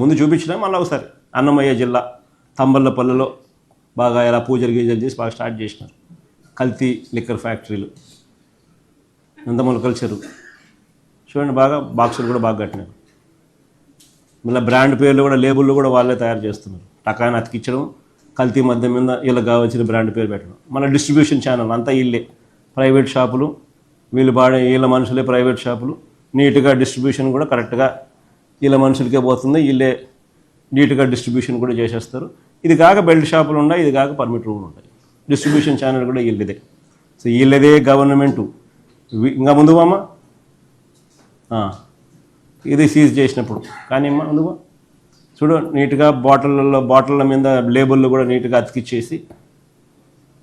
ముందు చూపించినా మళ్ళీ ఒకసారి అన్నమయ్య జిల్లా తంబల్లపల్లిలో బాగా ఎలా పూజలు గీజలు చేసి బాగా స్టార్ట్ చేసినారు. కల్తీ లిక్కర్ ఫ్యాక్టరీలు నందమూలకల చెరువు. చూడండి బాగా బాక్సులు కూడా బాగా కట్టినారు. మళ్ళీ బ్రాండ్ పేర్లు కూడా లేబుల్లు కూడా వాళ్ళే తయారు చేస్తున్నారు. టకాయన అతికించడం కల్తీ మద్యం మీద వీళ్ళకి కావాల్సిన బ్రాండ్ పేరు పెట్టడం. మన డిస్ట్రిబ్యూషన్ ఛానల్ అంతా ఇల్లే ప్రైవేట్ షాపులు వీళ్ళు పాడే వీళ్ళ మనుషులే ప్రైవేట్ షాపులు. నీట్గా డిస్ట్రిబ్యూషన్ కూడా కరెక్ట్గా వీళ్ళ మనుషులకే పోతుంది వీళ్ళే నీట్గా డిస్ట్రిబ్యూషన్ కూడా చేసేస్తారు. ఇది కాక బెల్ట్ షాపులు ఉన్నాయి ఇది కాక పర్మిట్ రూములు ఉంటాయి. డిస్ట్రిబ్యూషన్ ఛానల్ కూడా వీళ్ళదే. So వీళ్ళదే government. ఇంకా ముందు అమ్మ ఇది సీజ్ చేసినప్పుడు. కానీ అమ్మా ముందుగా చూడు నీట్గా బాటిళ్ళల్లో బాటిళ్ళ మీద లేబుల్లో కూడా నీట్గా అతికిచ్చేసి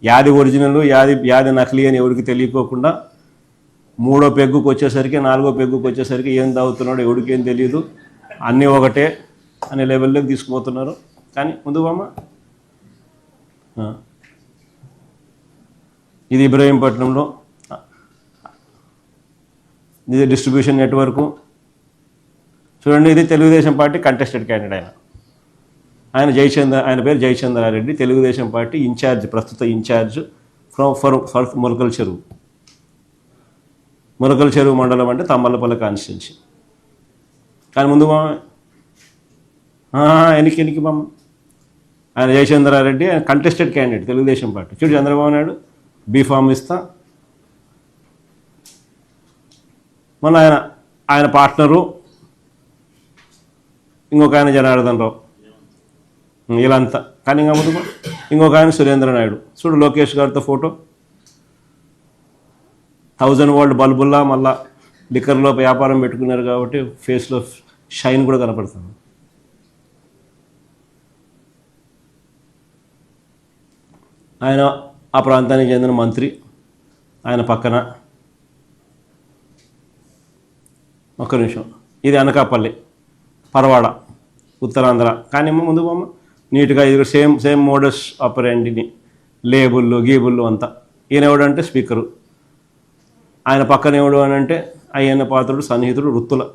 యాది ఒరిజినల్ యాది యాది నకిలీ అని ఎవరికి తెలియకోకుండా మూడో పెగ్గుకు వచ్చేసరికి నాలుగో పెగ్గుకు వచ్చేసరికి ఏం తాగుతున్నాడో ఎవరికి ఏం తెలియదు అన్నీ ఒకటే అనే లెవెల్లోకి తీసుకుపోతున్నారు. కానీ ముందు అమ్మ ఇది ఇబ్రహీంపట్నంలో. ఇది డిస్ట్రిబ్యూషన్ నెట్వర్కు. చూడండి ఇది తెలుగుదేశం పార్టీ కంటెస్టెడ్ క్యాండిడేట్ ఆయన. ఆయన జయచంద్ర ఆయన పేరు జయచంద్రారెడ్డి. తెలుగుదేశం పార్టీ ఇన్ఛార్జ్ ప్రస్తుత ఇన్ఛార్జ్ ఫ్రమ్ ఫర్ ఫర్ ములకల చెరువు. ములకల చెరువు మండలం అంటే తమ్మలపల్లి కాన్స్టిట్యున్సీ. కానీ ముందు మా ఎనికి ఎనికి బామ్మ. ఆయన జయచంద్రారెడ్డి ఆయన కంటెస్టెడ్ క్యాండిడేట్ తెలుగుదేశం పార్టీ. చూడు చంద్రబాబు నాయుడు బీఫామ్ ఇస్తా. మన ఆయన ఆయన పార్ట్నరు. ఇంకొక ఆయన జనార్దన్ రావు. వీళ్ళంతా కానీ ఇంకా ముందు ఇంకొక ఆయన సురేంద్ర నాయుడు. చూడు లోకేష్ గారితో ఫోటో. థౌజండ్ వోల్ట్ బల్బుల్లా మళ్ళా లిక్కర్లో వ్యాపారం పెట్టుకున్నారు కాబట్టి ఫేస్లో షైన్ కూడా కనపడుతుంది. ఆయన ఆ ప్రాంతానికి చెందిన మంత్రి ఆయన పక్కన ఒక్క నిమిషం. ఇది అనకాపల్లి పరవాడ ఉత్తరాంధ్ర. కానీ ఏమో ముందు బొమ్మ నీట్గా ఇది సేమ్ సేమ్ మోడస్ ఆపరేంటిని లేబుల్లు గీబుల్లు అంతా. ఈయన ఎవడంటే స్పీకరు. ఆయన పక్కన ఎవడు అని అంటే అయ్యన్న పాత్రుడు సన్నిహితుడు వృత్తుల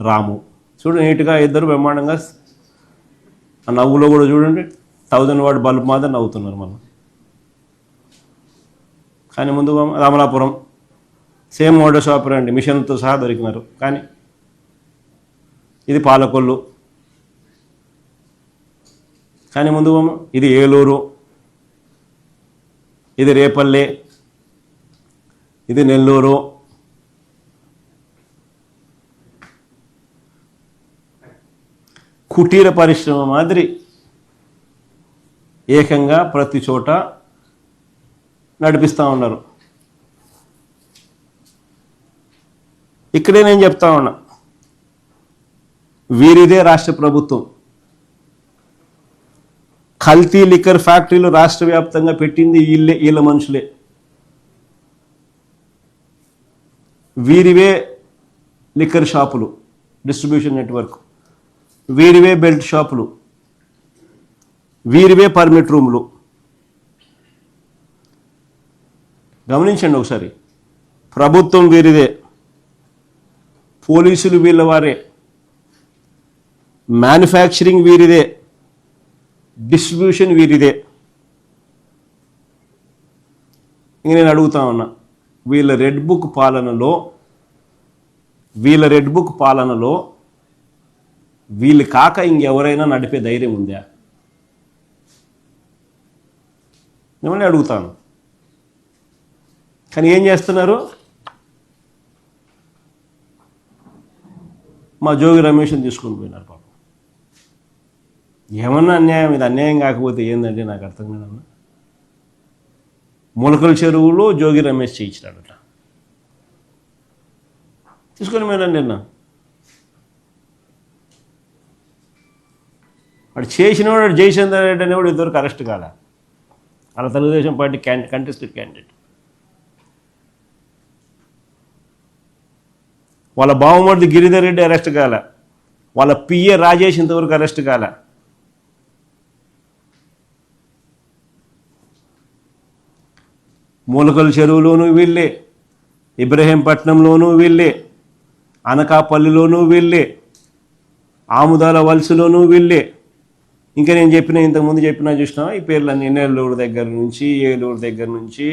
రాము. చూడు నీట్గా ఇద్దరు బ్రహ్మాండంగా ఆ నవ్వులో కూడా చూడండి థౌజండ్ వాట్ బల్బ్ మాత్రం నవ్వుతున్నారు మనం కానీ ముందు రామలాపురం సేమ్ మోడల్ మోడస్ రండి మిషన్తో సహా దొరికినారు. కానీ ఇది పాలకొల్లు. కానీ ముందు ఇది ఏలూరు ఇది రేపల్లె ఇది నెల్లూరు కుటీర పరిశ్రమ మాదిరి ఏకంగా ప్రతి చోట నడిపిస్తూ ఉన్నారు. ఇక్కడే నేను చెప్తా ఉన్నా వీరిదే రాష్ట్ర ప్రభుత్వం. కల్తీ లిక్కర్ ఫ్యాక్టరీలు రాష్ట్ర వ్యాప్తంగా పెట్టింది వీళ్ళే వీళ్ళ మనుషులే. వీరివే లిక్కర్ షాపులు డిస్ట్రిబ్యూషన్ నెట్వర్క్. వీరివే బెల్ట్ షాపులు వీరివే పర్మిట్ రూములు. గమనించండి ఒకసారి ప్రభుత్వం వీరిదే పోలీసులు వీళ్ళ వారే మ్యానుఫ్యాక్చరింగ్ వీరిదే డిస్ట్రిబ్యూషన్ వీరిదే. ఇంక నేను అడుగుతా ఉన్నా వీళ్ళ రెడ్ బుక్ పాలనలో వీళ్ళ రెడ్ బుక్ పాలనలో వీళ్ళు కాక ఇంకెవరైనా నడిపే ధైర్యం ఉందా? మిమ్మల్ని అడుగుతాను. కానీ ఏం చేస్తున్నారు? మా జోగి రమేష్ని తీసుకొని పోయినారు పాపం. ఏమన్నా అన్యాయం? ఇది అన్యాయం కాకపోతే ఏందంటే నాకు అర్థం కాదన్నా మొలకల చెరువులో జోగి రమేష్ చేయించినాడట. తీసుకొని పోయినండి అన్న వాడు చేసినవాడు జయచంద్ర రెడ్డి అనేవాడు ఇద్దరికి అరెస్ట్ కాల. అలా తెలుగుదేశం పార్టీ క్యాండి కంటెస్టెడ్ క్యాండిడేట్ వాళ్ళ బావమర్ది గిరిధర్ రెడ్డి అరెస్ట్ కాల. వాళ్ళ పిఏ రాజేష్ ఇంతవరకు అరెస్ట్ కాల. మూలకల చెరువులోనూ వీళ్ళే ఇబ్రహీంపట్నంలోనూ వీళ్ళే అనకాపల్లిలోనూ వీళ్ళే ఆముదాల వలసలోనూ వీళ్ళే ఇంకా నేను చెప్పిన ఇంతకుముందు చెప్పిన చూసినా ఈ పేర్లన్నీ నెల్లూరు దగ్గర నుంచి ఏలూరు దగ్గర నుంచి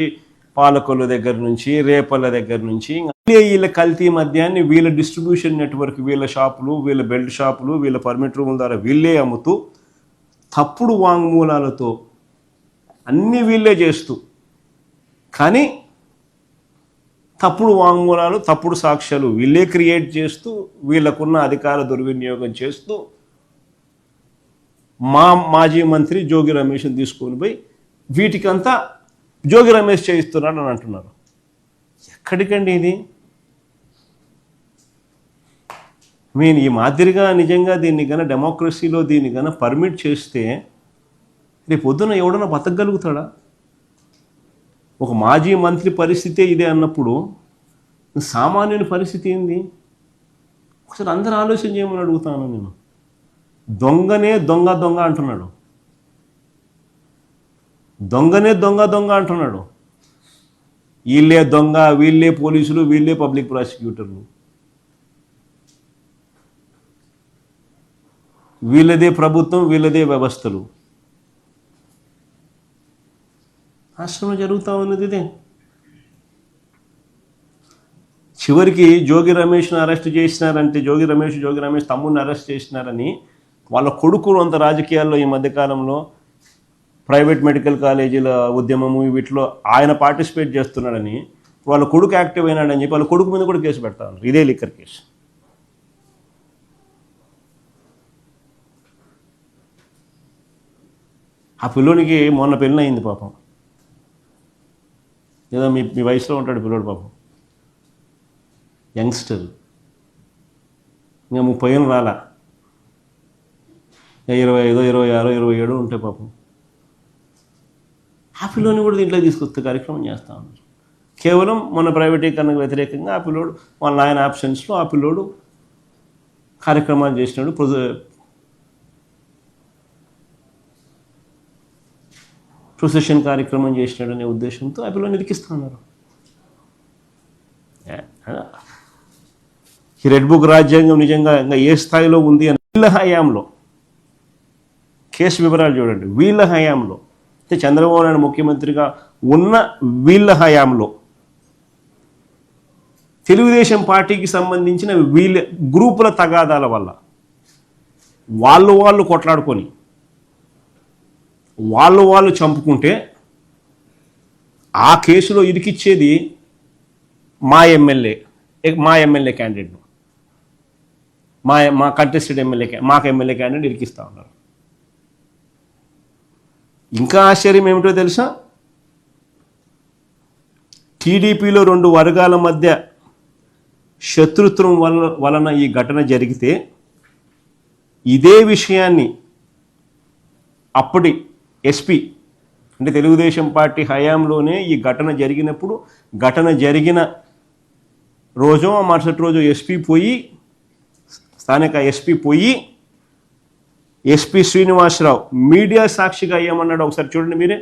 పాలకొల్లు దగ్గర నుంచి రేపల్ల దగ్గర నుంచి వీళ్ళ కల్తీ మద్యాన్ని వీళ్ళ డిస్ట్రిబ్యూషన్ నెట్వర్క్ వీళ్ళ షాపులు వీళ్ళ బెల్ట్ షాపులు వీళ్ళ పర్మిట్ రూముల ద్వారా వీళ్ళే అమ్ముతూ తప్పుడు వాంగ్మూలాలతో అన్నీ వీళ్ళే చేస్తూ కానీ తప్పుడు వాంగ్మూలాలు తప్పుడు సాక్ష్యాలు వీళ్ళే క్రియేట్ చేస్తూ వీళ్ళకున్న అధికార దుర్వినియోగం చేస్తూ మా మాజీ మంత్రి జోగి రమేష్ని తీసుకొని పోయి వీటికంతా జోగి రమేష్ చేయిస్తున్నాడు అని అంటున్నారు. ఎక్కడికండి ఇది? మీన్ ఈ మాదిరిగా నిజంగా దీన్ని కన్నా డెమోక్రసీలో దీన్ని కన్నా పర్మిట్ చేస్తే రేపు పొద్దున ఎవడన్నా బతకగలుగుతాడా? ఒక మాజీ మంత్రి పరిస్థితే ఇదే అన్నప్పుడు సామాన్యుని పరిస్థితి ఏంది? ఒకసారి అందరూ ఆలోచన చేయమని అడుగుతాను నేను? దొంగనే దొంగ దొంగ అంటున్నాడు. దొంగనే దొంగ దొంగ అంటున్నాడు. వీళ్ళే దొంగ వీళ్ళే పోలీసులు వీళ్ళే పబ్లిక్ ప్రాసిక్యూటర్లు. వీళ్ళదే ప్రభుత్వం వీళ్ళదే వ్యవస్థలు. రాష్ట్రంలో జరుగుతూ ఉన్నది ఇదే. చివరికి జోగి రమేష్ను అరెస్ట్ చేసినారంటే జోగి రమేష్ జోగి రమేష్ తమ్ముడిని అరెస్ట్ చేసినారని వాళ్ళ కొడుకులు అంత రాజకీయాల్లో ఈ మధ్యకాలంలో ప్రైవేట్ మెడికల్ కాలేజీల ఉద్యమము వీటిలో ఆయన పార్టిసిపేట్ చేస్తున్నాడని వాళ్ళ కొడుకు యాక్టివ్ అయినాడని చెప్పి వాళ్ళ కొడుకు మీద కూడా కేసు పెడతా ఉన్నారు. ఇదే లిక్కర్ కేసు. ఆ పిల్లోనికి మొన్న పెళ్ళి అయింది పాపం. ఏదో మీ మీ వయసులో ఉంటాడు పిల్లోడు పాపం. యంగ్స్టర్. ఇంకా ముప్పై ఏళ్ళు రాలా. ఇరవై ఐదో ఇరవై ఆరో ఇరవై ఏడు ఉంటాయి పాపం. ఆ పిల్లోని కూడా దీంట్లో తీసుకొస్తే కార్యక్రమం చేస్తూ ఉన్నారు. కేవలం మన ప్రైవేటీకరణకు వ్యతిరేకంగా ఆ పిల్లోడు వాళ్ళ ఆయన ఆప్షన్స్లో ఆ పిల్లోడు కార్యక్రమాలు చేసినాడు ప్రొజ ప్రొసెషన్ కార్యక్రమం చేసినాడు అనే ఉద్దేశంతో ఆ పిల్లని ఇరికిస్తూ ఉన్నారు ఈ రెడ్ బుక్ రాజ్యాంగం నిజంగా ఇంకా ఏ స్థాయిలో ఉంది అని హయాంలో కేసు వివరాలు చూడండి. వీళ్ళ హయాంలో అంటే చంద్రబాబు నాయుడు ముఖ్యమంత్రిగా ఉన్న వీళ్ళ హయాంలో తెలుగుదేశం పార్టీకి సంబంధించిన వీళ్ళ గ్రూపుల తగాదాల వల్ల వాళ్ళు వాళ్ళు కొట్లాడుకొని వాళ్ళు వాళ్ళు చంపుకుంటే ఆ కేసులో ఇరికిచ్చేది మా ఎమ్మెల్యే మా ఎమ్మెల్యే క్యాండిడేట్ను మా మా కంటెస్టెడ్ ఎమ్మెల్యే మాకు ఎమ్మెల్యే క్యాండిడేట్ ఇరికిస్తూ ఉన్నారు. ఇంకా ఆశ్చర్యం ఏమిటో తెలుసా? టీడీపీలో రెండు వర్గాల మధ్య శత్రుత్వం వల్ల వలన ఈ ఘటన జరిగితే ఇదే విషయాన్ని అప్పటి ఎస్పీ అంటే తెలుగుదేశం పార్టీ హయాంలోనే ఈ ఘటన జరిగినప్పుడు ఘటన జరిగిన రోజు ఆ మరుసటి రోజు ఎస్పీ పోయి స్థానిక ఎస్పీ పోయి ఎస్పీ శ్రీనివాసరావు మీడియా సాక్షిగా ఏమన్నాడు ఒకసారి చూడండి మీరే.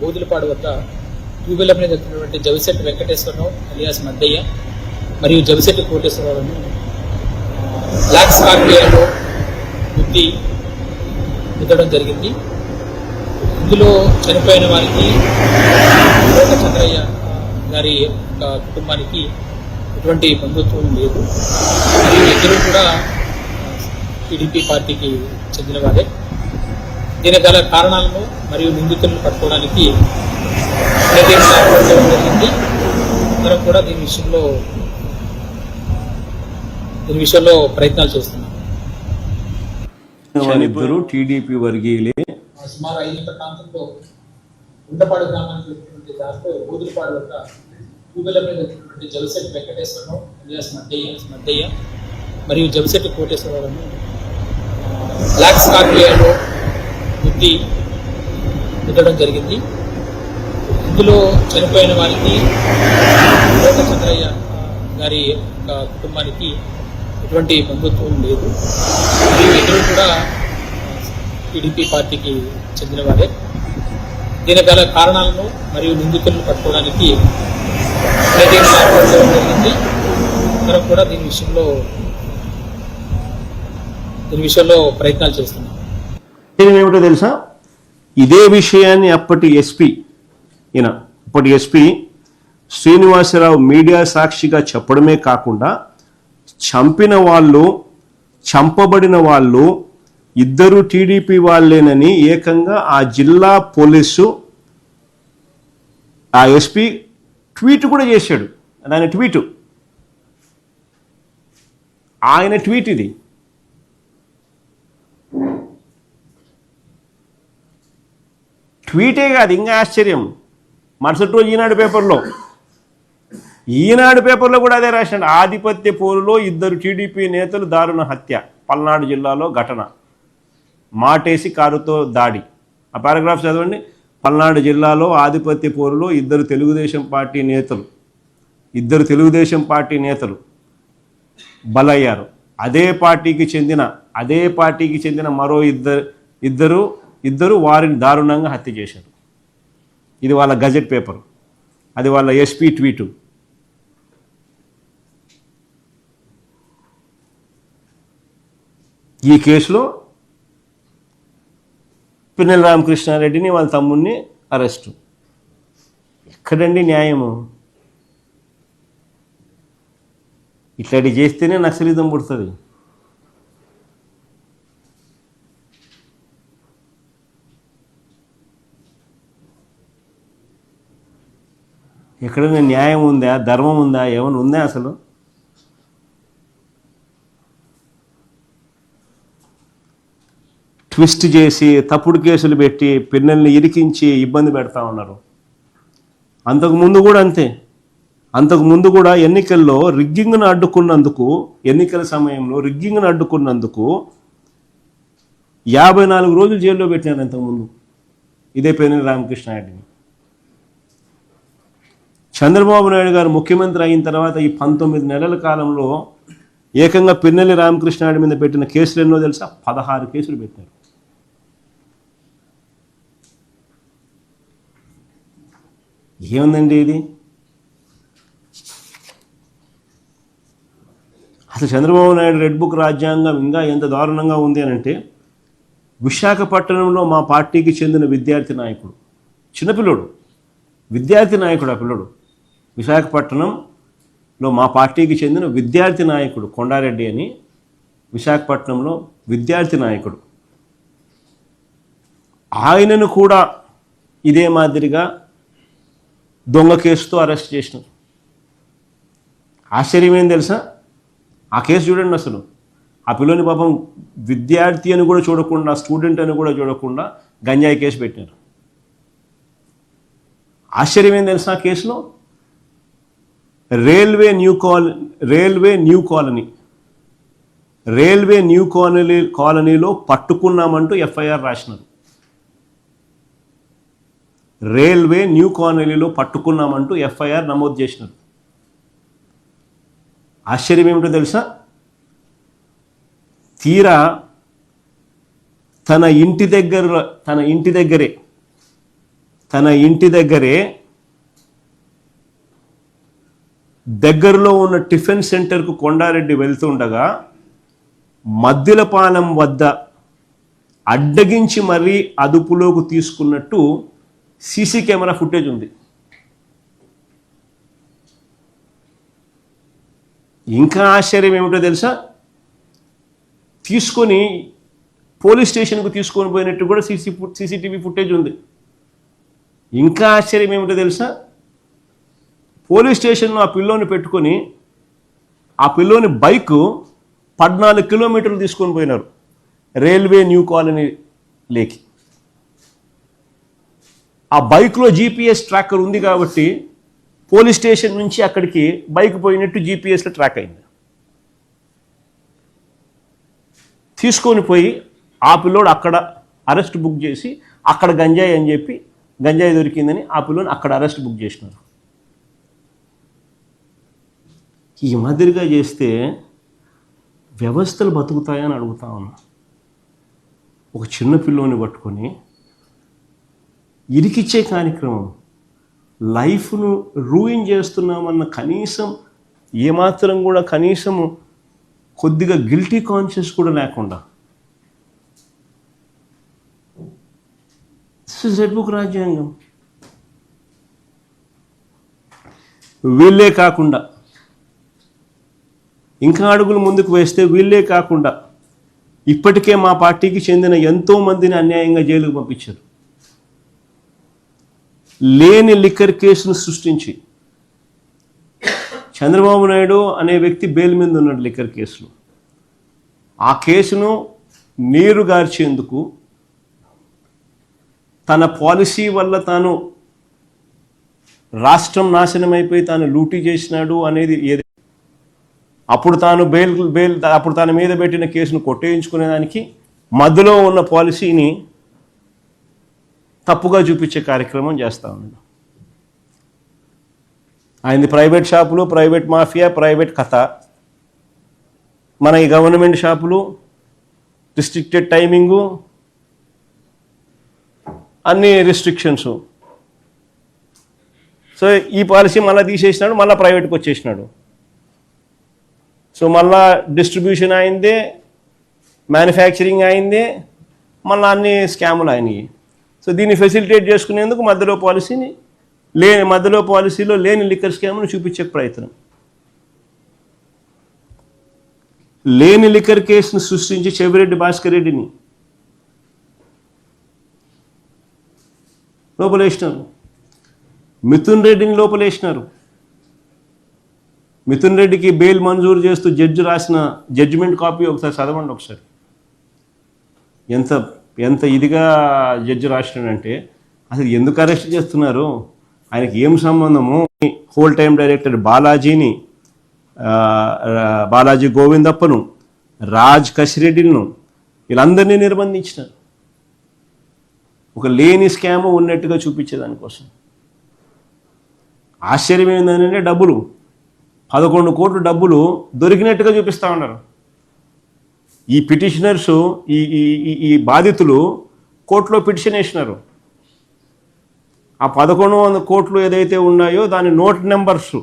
బోధులపాడు వద్ద ట్యూబ్వెల్ వీలర్ మీద వచ్చినటువంటి జవిశెట్టి వెంకటేశ్వరరావు అలియాస్ మద్దయ్య మరియు జవిశెట్టి కోటేశ్వరరావును బ్లాక్ స్కార్పియోలో బుద్ధి గుద్దడం జరిగింది. ఇందులో చనిపోయిన వారికి లోక చంద్రయ్య గారి కుటుంబానికి ఎటువంటి బంధుత్వం లేదు. మరియు ఇద్దరు కూడా టీడీపీ పార్టీకి చెందిన వారే. దీనికి గల కారణాలను మరియు నిందితులను పట్టుకోవడానికి జరిగింది. అందరం కూడా దీని విషయంలో దీని విషయంలో ప్రయత్నాలు చేస్తున్నాం. వాళ్ళిద్దరూ టీడీపీ వర్గీయులే. సుమారు ఐదు ప్రాంతంలో గుంటపాడు గ్రామానికి దాంట్లో బోధులపాడు వద్ద టూవీలర్ మీద వచ్చినటువంటి వెంకటేశ్వరరావు అలియాస్ మద్దయ్య మద్దయ్య మరియు జవిశెట్టి కోటేశ్వరరావును బ్లాక్ స్కార్పియోలో బుద్ధి గుద్దడం జరిగింది. ఇందులో చనిపోయిన వారికి చంద్రయ్య గారి యొక్క కుటుంబానికి ఎటువంటి బంధుత్వం లేదు. మరియు ఇద్దరు కూడా టీడీపీ పార్టీకి చెందిన వారే దీని గల కారణాలను మరియు నిందితులను పట్టుకోవడానికి పదిహేను ఏర్పరచడం జరిగింది మనం కూడా దీని విషయంలో దీని విషయంలో ప్రయత్నాలు చేస్తున్నాం. విషయం ఏమిటో తెలుసా? ఇదే విషయాన్ని అప్పటి ఎస్పీ ఈయన అప్పటి ఎస్పీ శ్రీనివాసరావు మీడియా సాక్షిగా చెప్పడమే కాకుండా చంపిన వాళ్ళు చంపబడిన వాళ్ళు ఇద్దరు టీడీపీ వాళ్ళేనని ఏకంగా ఆ జిల్లా పోలీసు ఆ ఎస్పీ ట్వీట్ కూడా చేశాడు. ఆయన ట్వీట్. ఆయన ట్వీట్ ఇది. ట్వీటే కాదు ఇంకా ఆశ్చర్యం. మరుసటి రోజు ఈనాడు పేపర్లో. ఈనాడు పేపర్లో కూడా అదే రాశాడు. ఆధిపత్య పోరులో ఇద్దరు టీడీపీ నేతలు దారుణ హత్య. పల్నాడు జిల్లాలో ఘటన. మాటేసి కారుతో దాడి. ఆ పారాగ్రాఫ్ చదవండి. పల్నాడు జిల్లాలో ఆధిపత్య పోరులో ఇద్దరు తెలుగుదేశం పార్టీ నేతలు. ఇద్దరు తెలుగుదేశం పార్టీ నేతలు బలయ్యారు. అదే పార్టీకి చెందిన అదే పార్టీకి చెందిన మరో ఇద్దరు ఇద్దరు ఇద్దరు వారిని దారుణంగా హత్య చేశారు. ఇది వాళ్ళ గజెట్ పేపర్. అది వాళ్ళ ఎస్పీ ట్వీటు. ఈ కేసులో పిన్నెల రామకృష్ణారెడ్డిని వాళ్ళ తమ్ముడిని అరెస్టు. ఎక్కడండి న్యాయము? ఇట్లాంటి చేస్తేనే నక్సలిజం పుడుతుంది. ఎక్కడైనా న్యాయం ఉందా? ధర్మం ఉందా? ఏమైనా ఉందా అసలు? ట్విస్ట్ చేసి తప్పుడు కేసులు పెట్టి పిన్నల్ని ఇరికించి ఇబ్బంది పెడతా ఉన్నారు. అంతకు ముందు కూడా అంతే. అంతకు ముందు కూడా ఎన్నికల్లో రిగ్గింగ్ను అడ్డుకున్నందుకు ఎన్నికల సమయంలో రిగ్గింగ్ను అడ్డుకున్నందుకు యాభై నాలుగు రోజులు జైల్లో పెట్టినారు అంతకుముందు ఇదే పేరు రామకృష్ణారెడ్డిని. చంద్రబాబు నాయుడు గారు ముఖ్యమంత్రి అయిన తర్వాత ఈ పంతొమ్మిది నెలల కాలంలో ఏకంగా పిన్నెల్లి రామకృష్ణారెడ్డి మీద పెట్టిన కేసులు ఎన్నో తెలుసా? పదహారు కేసులు పెట్టారు. ఏముందండి ఇది? అసలు చంద్రబాబు నాయుడు రెడ్ బుక్ రాజ్యాంగం ఇంకా ఎంత దారుణంగా ఉంది అని అంటే విశాఖపట్నంలో మా పార్టీకి చెందిన విద్యార్థి నాయకుడు చిన్నపిల్లోడు విద్యార్థి నాయకుడు ఆ పిల్లడు విశాఖపట్నంలో మా పార్టీకి చెందిన విద్యార్థి నాయకుడు కొండారెడ్డి అని విశాఖపట్నంలో విద్యార్థి నాయకుడు. ఆయనను కూడా ఇదే మాదిరిగా దొంగ కేసుతో అరెస్ట్ చేసినారు. ఆశ్చర్యం ఏం తెలుసా? ఆ కేసు చూడండి అసలు. ఆ పిల్లని పాపం విద్యార్థి అని కూడా చూడకుండా స్టూడెంట్ అని కూడా చూడకుండా గంజాయి కేసు పెట్టారు. ఆశ్చర్యం ఏం తెలుసా ఆ కేసులో? Railway new colony railway new colony. Railway new colony కాలనీలో పట్టుకున్నామంటూ ఎఫ్ఐఆర్ రాసినారు. రైల్వే న్యూ కాలనీలో పట్టుకున్నామంటూ ఎఫ్ఐఆర్ నమోదు చేసినారు. ఆశ్చర్యం ఏమిటో తెలుసా? తీరా తన ఇంటి దగ్గర తన ఇంటి దగ్గరే తన ఇంటి దగ్గరే దగ్గరలో ఉన్న టిఫిన్ సెంటర్కు కొండారెడ్డి వెళ్తుండగా మద్దిలపాలెం వద్ద అడ్డగించి మరీ అదుపులోకి తీసుకున్నట్టు సీసీ కెమెరా ఫుటేజ్ ఉంది. ఇంకా ఆశ్చర్యం ఏమిటో తెలుసా? తీసుకొని పోలీస్ స్టేషన్కు తీసుకొని పోయినట్టు కూడా సీసీ సీసీటీవీ ఫుటేజ్ ఉంది. ఇంకా ఆశ్చర్యం ఏమిటో తెలుసా? పోలీస్ స్టేషన్లో ఆ పిల్లోని పెట్టుకొని ఆ పిల్లోని బైక్ పద్నాలుగు కిలోమీటర్లు తీసుకొని పోయినారు. రైల్వే న్యూ కాలనీ లేకి. ఆ బైక్లో జీపీఎస్ ట్రాకర్ ఉంది కాబట్టి పోలీస్ స్టేషన్ నుంచి అక్కడికి బైక్ పోయినట్టు జీపీఎస్లో ట్రాక్ అయింది. తీసుకొని పోయి ఆ పిల్లోడు అక్కడ అరెస్ట్ బుక్ చేసి అక్కడ గంజాయి అని చెప్పి గంజాయి దొరికిందని ఆ పిల్లోని అక్కడ అరెస్ట్ బుక్ చేసినారు ఈ మాదిరిగా చేస్తే వ్యవస్థలు బతుకుతాయని అడుగుతా ఉన్నా. ఒక చిన్న పిల్లోని పట్టుకొని ఇరికిచ్చే కార్యక్రమం. లైఫ్ను రూయిన్ చేస్తున్నామన్న కనీసం ఏమాత్రం కూడా కనీసము కొద్దిగా గిల్టీ కాన్షియస్ కూడా లేకుండా. జడ్బుక్ రాజ్యాంగం వీళ్ళే కాకుండా. ఇంకా అడుగులు ముందుకు వేస్తే వీళ్ళే కాకుండా. ఇప్పటికే మా పార్టీకి చెందిన ఎంతోమందిని అన్యాయంగా జైలుకు పంపించారు. లేని లిక్కర్ కేసును సృష్టించి. చంద్రబాబు నాయుడు అనే వ్యక్తి బెయిల్ మీద ఉన్నాడు లిక్కర్ కేసులో. ఆ కేసును నీరు గార్చేందుకు తన పాలసీ వల్ల తాను రాష్ట్రం నాశనం అయిపోయి తాను లూటీ చేసినాడు అనేది ఏది? అప్పుడు తాను బెయిల్ బెయిల్ అప్పుడు తన మీద పెట్టిన కేసును కొట్టేయించుకునేదానికి మధ్యలో ఉన్న పాలసీని తప్పుగా చూపించే కార్యక్రమం చేస్తూ ఉన్నాడు. ఆయనది ప్రైవేట్ షాపులు ప్రైవేట్ మాఫియా ప్రైవేట్ కథ. మన ఈ గవర్నమెంట్ షాపులు రిస్ట్రిక్టెడ్ టైమింగు అన్ని రిస్ట్రిక్షన్స్. సో ఈ పాలసీ మళ్ళీ తీసేసినాడు మళ్ళీ ప్రైవేట్కి వచ్చేసినాడు. సో మళ్ళా డిస్ట్రిబ్యూషన్ అయిందే మ్యానుఫ్యాక్చరింగ్ అయిందే మళ్ళీ అన్ని స్కాములు అయినాయి. సో దీన్ని ఫెసిలిటేట్ చేసుకునేందుకు మధ్యలో పాలసీని లేని మధ్యలో పాలసీలో లేని లిక్కర్ స్కామ్ను చూపించే ప్రయత్నం. లేని లిక్కర్ కేసును సృష్టించి చెవిరెడ్డి భాస్కర్ రెడ్డిని లోపలేసినారు. మిథున్ రెడ్డిని లోపలేసినారు. మిథున్ రెడ్డికి బెయిల్ మంజూరు చేస్తూ జడ్జి రాసిన జడ్జిమెంట్ కాపీ ఒకసారి చదవండి ఒకసారి. ఎంత ఎంత ఇదిగా జడ్జి రాసినాడంటే అసలు ఎందుకు అరెస్ట్ చేస్తున్నారు? ఆయనకి ఏం సంబంధము? హోల్ టైం డైరెక్టర్ బాలాజీని బాలాజీ గోవిందప్పను రాజ్ కసిరెడ్డిలను వీళ్ళందరినీ నిర్బంధించినారు. ఒక లేని స్కామ్ ఉన్నట్టుగా చూపించేదానికోసం. ఆశ్చర్యం ఏంటంటే డబ్బులు. పదకొండు కోట్లు డబ్బులు దొరికినట్టుగా చూపిస్తూ ఉన్నారు. ఈ పిటిషనర్స్ ఈ ఈ ఈ- బాధితులు కోర్టులో పిటిషన్ వేసినారు. ఆ పదకొండు వందల కోట్లు ఏదైతే ఉన్నాయో దాని నోట్ నెంబర్స్.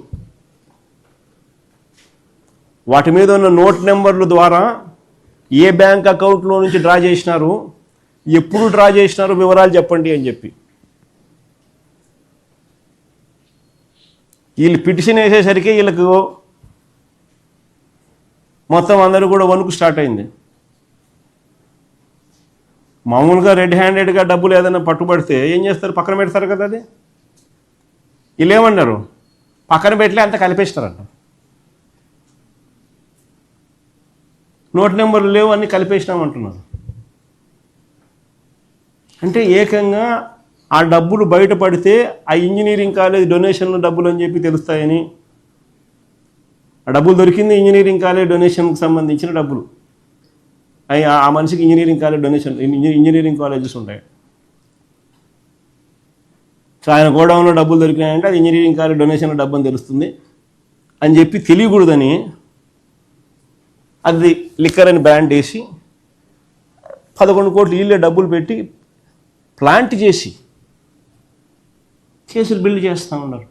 వాటి మీద ఉన్న నోట్ నెంబర్ల ద్వారా ఏ బ్యాంక్ అకౌంట్లో నుంచి డ్రా చేసినారు ఎప్పుడు డ్రా చేసినారు వివరాలు చెప్పండి అని చెప్పి. వీళ్ళు పిటిషన్ వేసేసరికి వీళ్ళకు మొత్తం అందరూ కూడా వణుకు స్టార్ట్ అయింది. మామూలుగా రెడ్ హ్యాండెడ్గా డబ్బులు ఏదైనా పట్టుబడితే ఏం చేస్తారు? పక్కన పెడతారు కదా అది. వీళ్ళు ఏమన్నారు? పక్కన పెట్టలే అంత కలిపేస్తారంట నోట్ నెంబర్లు లేవు అన్నీ కలిపేసినామంటున్నారు. అంటే ఏకంగా ఆ డబ్బులు బయటపడితే ఆ ఇంజనీరింగ్ కాలేజ్ డొనేషన్ల డబ్బులు అని చెప్పి తెలుస్తాయని ఆ డబ్బులు దొరికింది ఇంజనీరింగ్ కాలేజ్ డొనేషన్కి సంబంధించిన డబ్బులు. అవి ఆ మనిషికి engineering college donation engineering colleges ఉంటాయి. సో ఆయన గోడౌన్లో డబ్బులు దొరికినాయంటే అది ఇంజనీరింగ్ కాలేజ్ డొనేషన్ డబ్బు అని తెలుస్తుంది అని చెప్పి తెలియకూడదని అది లిక్కర్ అని బ్రాండ్ వేసి పదకొండు కోట్లు వీళ్ళే డబ్బులు పెట్టి ప్లాంట్ చేసి కేసులు బిల్డ్ చేస్తూ ఉన్నారు.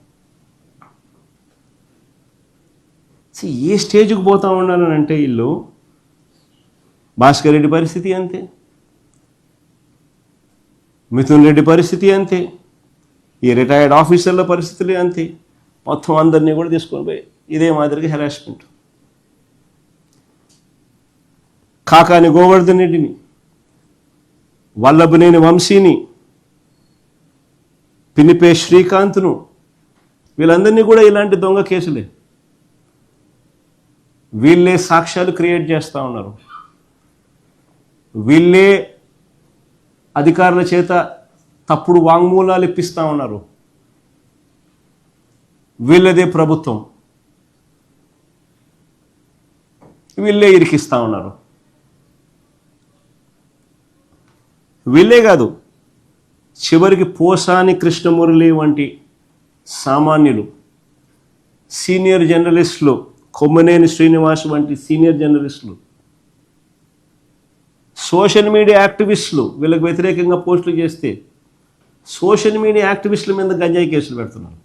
సో ఏ స్టేజ్కి పోతా ఉన్నారని అంటే వీళ్ళు భాస్కర్ రెడ్డి పరిస్థితి అంతే. మిథున్ రెడ్డి పరిస్థితి అంతే. ఈ రిటైర్డ్ ఆఫీసర్ల పరిస్థితులే అంతే. మొత్తం అందరినీ కూడా తీసుకొని పోయి ఇదే మాదిరిగా హెరాస్మెంట్ కాకాని గోవర్ధన్ రెడ్డిని వల్లభనేని వంశీని పినిపే శ్రీకాంత్ను వీళ్ళందరినీ కూడా ఇలాంటి దొంగ కేసులే. వీళ్ళే సాక్ష్యాలు క్రియేట్ చేస్తూ ఉన్నారు. వీళ్ళే అధికారుల చేత తప్పుడు వాంగ్మూలాలు ఇప్పిస్తూ ఉన్నారు. వీళ్ళదే ప్రభుత్వం. వీళ్ళే ఇరికిస్తూ ఉన్నారు. వీళ్ళే కాదు చివరికి పోసాని కృష్ణమురళి వంటి సామాన్యులు సీనియర్ జర్నలిస్టులు కొమ్మనేని శ్రీనివాస్ వంటి సీనియర్ జర్నలిస్టులు సోషల్ మీడియా యాక్టివిస్టులు వీళ్ళకి వ్యతిరేకంగా పోస్టులు చేస్తే సోషల్ మీడియా యాక్టివిస్టుల మీద గంజాయి కేసులు పెడుతున్నారు.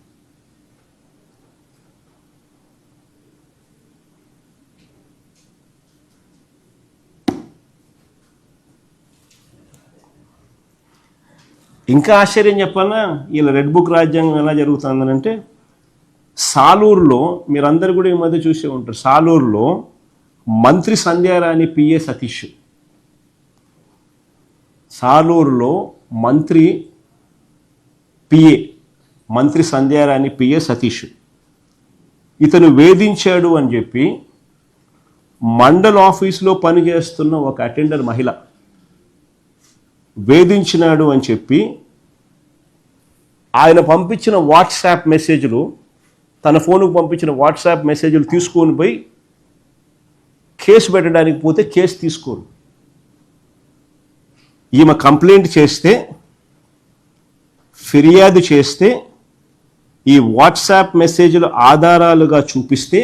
ఇంకా ఆశ్చర్యం చెప్పాలా వీళ్ళ రెడ్ బుక్ రాజ్యాంగం ఎలా జరుగుతుందనంటే సాలూరులో మీరందరూ కూడా ఈ మధ్య చూసే ఉంటారు. సాలూరులో మంత్రి సంధ్యారాణి పిఏ సతీష్. సాలూరులో మంత్రి పిఏ మంత్రి సంధ్యారాణి పిఏ సతీష్. ఇతను వేధించాడు అని చెప్పి మండల్ ఆఫీసులో పనిచేస్తున్న ఒక అటెండర్ మహిళ వేధించినాడు అని చెప్పి ఆయన పంపించిన వాట్సాప్ మెసేజ్లు తన ఫోన్కు పంపించిన వాట్సాప్ మెసేజ్లు తీసుకొని పోయి కేసు పెట్టడానికి పోతే కేసు తీసుకోరు. ఈమె కంప్లైంట్ చేస్తే ఫిర్యాదు చేస్తే ఈ వాట్సాప్ మెసేజ్లు ఆధారాలుగా చూపిస్తే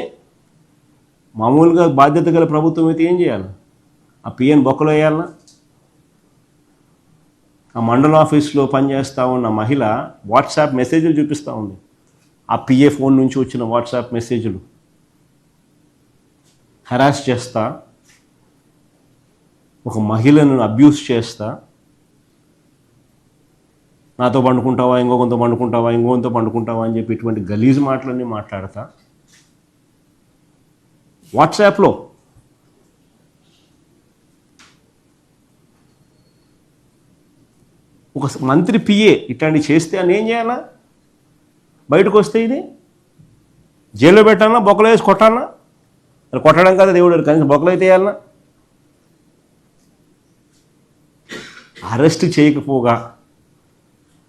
మామూలుగా బాధ్యత గల ప్రభుత్వం అయితే ఏం చేయాలి? ఆ పిఎన్ బొక్కలు వేయాలనా ఆ మండల ఆఫీస్లో పనిచేస్తూ ఉన్న మహిళ వాట్సాప్ మెసేజ్లు చూపిస్తూ ఉంది. ఆ పిఏ ఫోన్ నుంచి వచ్చిన వాట్సాప్ మెసేజ్లు. హెరాస్ చేస్తా. ఒక మహిళను అబ్యూస్ చేస్తా. నాతో పండుకుంటావా ఇంకో కొంత పండుకుంటావా ఇంకొంతో పండుకుంటావా అని చెప్పి ఇటువంటి గలీజ్ మాటలన్నీ మాట్లాడతా. వాట్సాప్లో ఒక మంత్రి పిఏ ఇట్లాంటివి చేస్తే అని ఏం చేయాలా? బయటకు వస్తే ఇది? జైల్లో పెట్టాలన్నా బొక్కలు వేసి కొట్టాలన్నా? అది కొట్టడం కదా దేవుడు కనీసం బొక్కలు అయితే వేయాలన్నా? అరెస్ట్ చేయకపోగా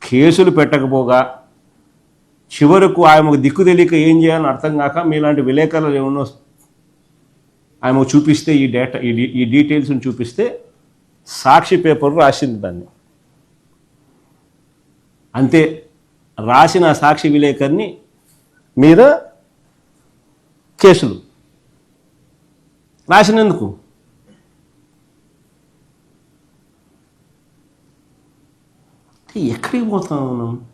కేసులు పెట్టకపోగా చివరకు ఆయనకు దిక్కు తెలియక ఏం చేయాలని అర్థం కాక మీలాంటి విలేకరులు ఏమన్నా ఆమె చూపిస్తే ఈ డేటా ఈ ఈ డీటెయిల్స్ని చూపిస్తే సాక్షి పేపర్ రాసింది దాన్ని. అంతే. రాసిన సాక్షి విలేకరిని మీద కేసులు. రాసినందుకు. ఎక్కడికి పోతాం మనం?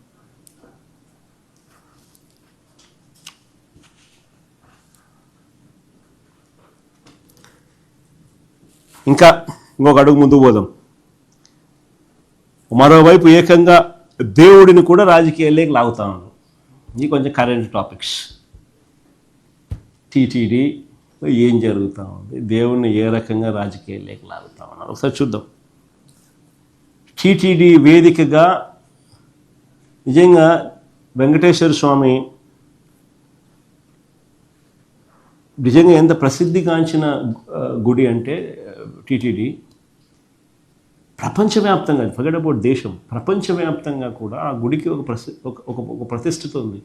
ఇంకా ఇంకొక అడుగు ముందుకు పోదాం. మరోవైపు ఏకంగా దేవుడిని కూడా రాజకీయాల్లోకి లాగుతా ఉన్నాం ఇది కొంచెం కరెంట్ టాపిక్స్ టీటీడీ ఏం జరుగుతూ ఉంది? దేవుణ్ణి ఏ రకంగా రాజకీయాల్లోకి లాగుతా ఉన్నారు ఒకసారి చూద్దాం. టీటీడీ వేదికగా నిజంగా వెంకటేశ్వర స్వామి నిజంగా ఎంత ప్రసిద్ధిగాంచిన గుడి అంటే టీటీడీ ప్రపంచవ్యాప్తంగా ఫర్గెట్ అబౌట్ దేశం ప్రపంచవ్యాప్తంగా కూడా ఆ గుడికి ఒక ప్రసి ఒక ఒక ఒక ప్రతిష్ఠిత ఉంది.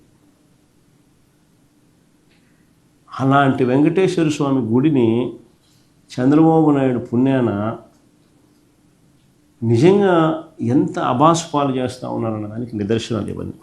అలాంటి వెంకటేశ్వర స్వామి గుడిని చంద్రబాబు నాయుడు పుణ్యాన నిజంగా ఎంత అబాసుపాలు చేస్తూ ఉన్నారన్న దానికి నిదర్శనాలు ఇవన్నీ